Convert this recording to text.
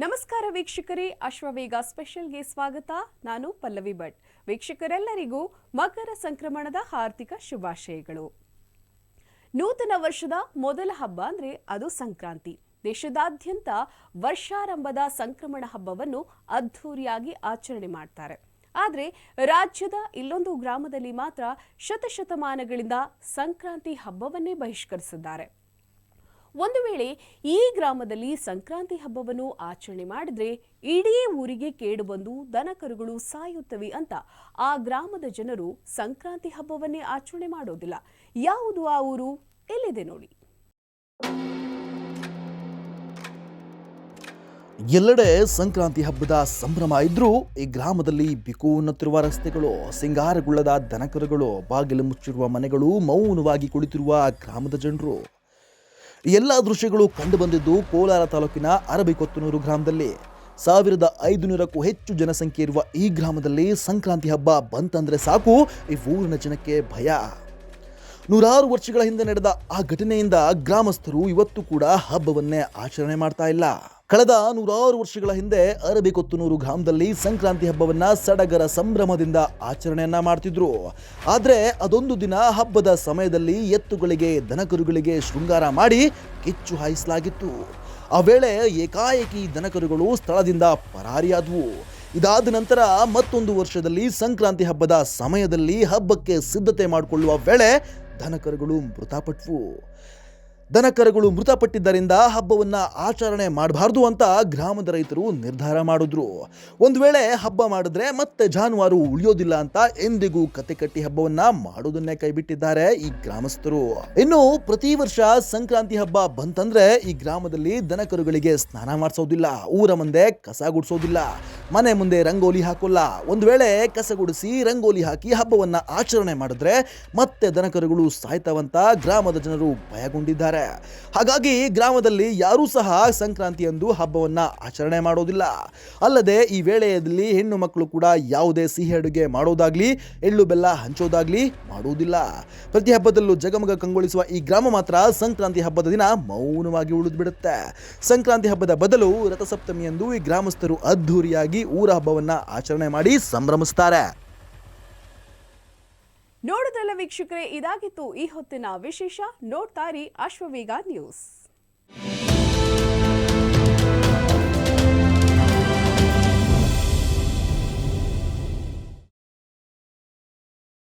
ನಮಸ್ಕಾರ ವೀಕ್ಷಕರೇ, ಅಶ್ವವೇಗ ಸ್ಪೆಷಲ್ಗೆ ಸ್ವಾಗತ. ನಾನು ಪಲ್ಲವಿ ಭಟ್. ವೀಕ್ಷಕರೆಲ್ಲರಿಗೂ ಮಕರ ಸಂಕ್ರಮಣದ ಹಾರ್ದಿಕ ಶುಭಾಶಯಗಳು. ನೂತನ ವರ್ಷದ ಮೊದಲ ಹಬ್ಬ ಅಂದ್ರೆ ಅದು ಸಂಕ್ರಾಂತಿ. ದೇಶದಾದ್ಯಂತ ವರ್ಷಾರಂಭದ ಸಂಕ್ರಮಣ ಹಬ್ಬವನ್ನು ಅದ್ಧೂರಿಯಾಗಿ ಆಚರಣೆ ಮಾಡ್ತಾರೆ. ಆದರೆ ರಾಜ್ಯದ ಇಲ್ಲೊಂದು ಗ್ರಾಮದಲ್ಲಿ ಮಾತ್ರ ಶತಶತಮಾನಗಳಿಂದ ಸಂಕ್ರಾಂತಿ ಹಬ್ಬವನ್ನೇ ಬಹಿಷ್ಕರಿಸಿದ್ದಾರೆ. ಒಂದು ವೇಳೆ ಈ ಗ್ರಾಮದಲ್ಲಿ ಸಂಕ್ರಾಂತಿ ಹಬ್ಬವನ್ನು ಆಚರಣೆ ಮಾಡಿದ್ರೆ ಇಡೀ ಊರಿಗೆ ಕೇಡು ಬಂದು ದನಕರುಗಳು ಸಾಯುತ್ತವೆ ಅಂತ ಆ ಗ್ರಾಮದ ಜನರು ಸಂಕ್ರಾಂತಿ ಹಬ್ಬವನ್ನೇ ಆಚರಣೆ ಮಾಡೋದಿಲ್ಲ. ಯಾವುದು ಆ ಊರು? ಎಲ್ಲಿದೆ ನೋಡಿ. ಎಲ್ಲೆಡೆ ಸಂಕ್ರಾಂತಿ ಹಬ್ಬದ ಸಂಭ್ರಮ ಇದ್ರೂ ಈ ಗ್ರಾಮದಲ್ಲಿ ಬಿಕೋನತ್ತಿರುವ ರಸ್ತೆಗಳು, ಸಿಂಗಾರಗೊಳ್ಳದ ದನಕರುಗಳು ಬಾಗಿಲು ಮುಚ್ಚಿರುವ ಮನೆಗಳು ಮೌನವಾಗಿ ಕುಳಿತಿರುವ ಗ್ರಾಮದ ಜನರು ಎಲ್ಲ ದೃಶ್ಯಗಳು ಕಂಡುಬಂದಿದ್ದು ಕೋಲಾರ ತಾಲೂಕಿನ ಅರಬಿಕೊತ್ತನೂರು ಗ್ರಾಮದಲ್ಲಿ. ಸಾವಿರದ ಐದುನೂರಕ್ಕೂ ಹೆಚ್ಚು ಜನಸಂಖ್ಯೆ ಇರುವ ಈ ಗ್ರಾಮದಲ್ಲಿ ಸಂಕ್ರಾಂತಿ ಹಬ್ಬ ಬಂತಂದ್ರೆ ಸಾಕು, ಈ ಊರಿನ ಜನಕ್ಕೆ ಭಯ. ನೂರಾರು ವರ್ಷಗಳ ಹಿಂದೆ ನಡೆದ ಆ ಘಟನೆಯಿಂದ ಗ್ರಾಮಸ್ಥರು ಇವತ್ತು ಕೂಡ ಹಬ್ಬವನ್ನೇ ಆಚರಣೆ ಮಾಡ್ತಾ ಇಲ್ಲ. ಕಳೆದ ನೂರಾರು ವರ್ಷಗಳ ಹಿಂದೆ ಅರಬಿಕೊತ್ತನೂರು ಗ್ರಾಮದಲ್ಲಿ ಸಂಕ್ರಾಂತಿ ಹಬ್ಬವನ್ನ ಸಡಗರ ಸಂಭ್ರಮದಿಂದ ಆಚರಣೆಯನ್ನ ಮಾಡ್ತಿದ್ರು. ಆದರೆ ಅದೊಂದು ದಿನ ಹಬ್ಬದ ಸಮಯದಲ್ಲಿ ಎತ್ತುಗಳಿಗೆ, ದನಕರುಗಳಿಗೆ ಶೃಂಗಾರ ಮಾಡಿ ಕಿಚ್ಚು ಹಾಯಿಸಲಾಗಿತ್ತು. ಆ ವೇಳೆ ಏಕಾಏಕಿ ದನಕರುಗಳು ಸ್ಥಳದಿಂದ ಪರಾರಿಯಾದವು. ಇದಾದ ನಂತರ ಮತ್ತೊಂದು ವರ್ಷದಲ್ಲಿ ಸಂಕ್ರಾಂತಿ ಹಬ್ಬದ ಸಮಯದಲ್ಲಿ ಹಬ್ಬಕ್ಕೆ ಸಿದ್ಧತೆ ಮಾಡಿಕೊಳ್ಳುವ ವೇಳೆ ದನಕರುಗಳು ಮೃತಪಟ್ವು. ದನಕರುಗಳು ಮೃತಪಟ್ಟಿದ್ದರಿಂದ ಹಬ್ಬವನ್ನು ಆಚರಣೆ ಮಾಡಬಾರ್ದು ಅಂತ ಗ್ರಾಮದ ರೈತರು ನಿರ್ಧಾರ ಮಾಡಿದ್ರು. ಒಂದು ವೇಳೆ ಹಬ್ಬ ಮಾಡಿದ್ರೆ ಮತ್ತೆ ಜಾನುವಾರು ಉಳಿಯೋದಿಲ್ಲ ಅಂತ ಎಂದಿಗೂ ಕತೆ ಕಟ್ಟಿ ಹಬ್ಬವನ್ನ ಮಾಡೋದನ್ನೇ ಕೈಬಿಟ್ಟಿದ್ದಾರೆ ಈ ಗ್ರಾಮಸ್ಥರು. ಇನ್ನು ಪ್ರತಿ ವರ್ಷ ಸಂಕ್ರಾಂತಿ ಹಬ್ಬ ಬಂತಂದ್ರೆ ಈ ಗ್ರಾಮದಲ್ಲಿ ದನಕರುಗಳಿಗೆ ಸ್ನಾನ ಮಾಡಿಸೋದಿಲ್ಲ, ಊರ ಮುಂದೆ ಕಸ ಗುಡಿಸೋದಿಲ್ಲ, ಮನೆ ಮುಂದೆ ರಂಗೋಲಿ ಹಾಕೋಲ್ಲ. ಒಂದು ವೇಳೆ ಕಸ ಗುಡಿಸಿ ರಂಗೋಲಿ ಹಾಕಿ ಹಬ್ಬವನ್ನ ಆಚರಣೆ ಮಾಡಿದ್ರೆ ಮತ್ತೆ ದನಕರುಗಳು ಸಾಯ್ತವಂತ ಗ್ರಾಮದ ಜನರು ಭಯಗೊಂಡಿದ್ದಾರೆ. ಹಾಗಾಗಿ ಗ್ರಾಮದಲ್ಲಿ ಯಾರೂ ಸಹ ಸಂಕ್ರಾಂತಿಯಂದು ಹಬ್ಬವನ್ನ ಆಚರಣೆ ಮಾಡೋದಿಲ್ಲ. ಅಲ್ಲದೆ ಈ ವೇಳೆಯಲ್ಲಿ ಹೆಣ್ಣು ಮಕ್ಕಳು ಕೂಡ ಯಾವುದೇ ಸಿಹಿ ಅಡುಗೆ ಮಾಡೋದಾಗ್ಲಿ, ಎಳ್ಳು ಬೆಲ್ಲ ಹಂಚೋದಾಗ್ಲಿ ಮಾಡುವುದಿಲ್ಲ ಪ್ರತಿ ಹಬ್ಬದಲ್ಲೂ ಜಗಮಗ ಕಂಗೊಳಿಸುವ ಈ ಗ್ರಾಮ ಮಾತ್ರ ಸಂಕ್ರಾಂತಿ ಹಬ್ಬದ ದಿನ ಮೌನವಾಗಿ ಉಳಿದುಬಿಡುತ್ತೆ. ಸಂಕ್ರಾಂತಿ ಹಬ್ಬದ ಬದಲು ರಥಸಪ್ತಮಿಯಂದು ಈ ಗ್ರಾಮಸ್ಥರು ಅದ್ಧೂರಿಯಾಗಿ ಊರ ಹಬ್ಬವನ್ನ ಆಚರಣೆ ಮಾಡಿ ಸಂಭ್ರಮಿಸ್ತಾರೆ. ನೋಡಿದ್ರಲ್ಲ ವೀಕ್ಷಕರೇ ಇದಾಗಿತ್ತು ಈ ಹೊತ್ತಿನ ವಿಶೇಷ. ನೋಡ್ತಾರಿ ಅಶ್ವವೇಗ ನ್ಯೂಸ್.